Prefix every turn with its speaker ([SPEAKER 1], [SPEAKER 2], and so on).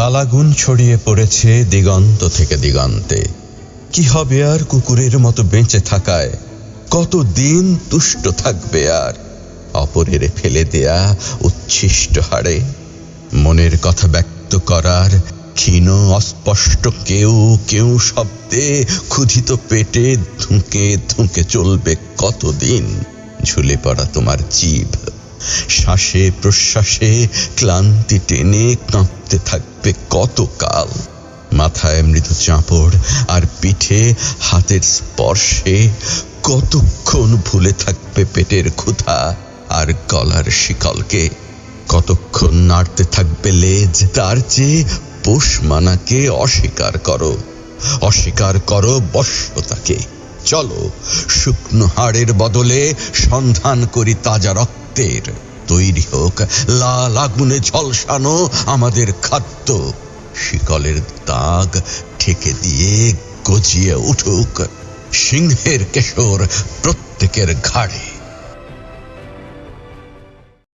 [SPEAKER 1] লালাগুন ছড়িয়ে পড়েছে দিগন্ত থেকে দিগন্তে। কি হবে আর কুকুরের মতো বেঁচে থাকায়? কত দিন তুষ্ট থাকবে আর? অপরের ফেলে দেয়া উচ্ছিষ্ট হাড়ে। মনের কথা ব্যক্ত করার ক্ষীণ, অস্পষ্ট কেউ কেউ শব্দে ক্ষুধিত পেটে ধুঁকে ধুঁকে চলবে কতদিন? ঝুলে পড়া তোমার জীব শ্বাসে, প্রশ্বাসে ক্লান্তি টেনে কাঁপতে থাকবে কতকাল? মাথায় মৃদু চাপড় আর পিঠে হাতের স্পর্শে কতক্ষণ ভুলে থাকবে পেটের ক্ষুধা আর গলার শিকলকে? কতক্ষণ নাড়তে থাকবে লেজ, তার চেয়ে পোষ মানাকে অস্বীকার করো। অস্বীকার করো বশ্যতাকে। চলো, শুকনো হাড়ের বদলে সন্ধান করি তাজা রক্তের তৈরি হোক, লাল আগুনে ঝলসানো আমাদের খাদ্য, শিকলের দাগ ঠেকে দিয়ে গজিয়ে উঠুক, সিংহের কেশর প্রত্যেকের ঘাড়ে।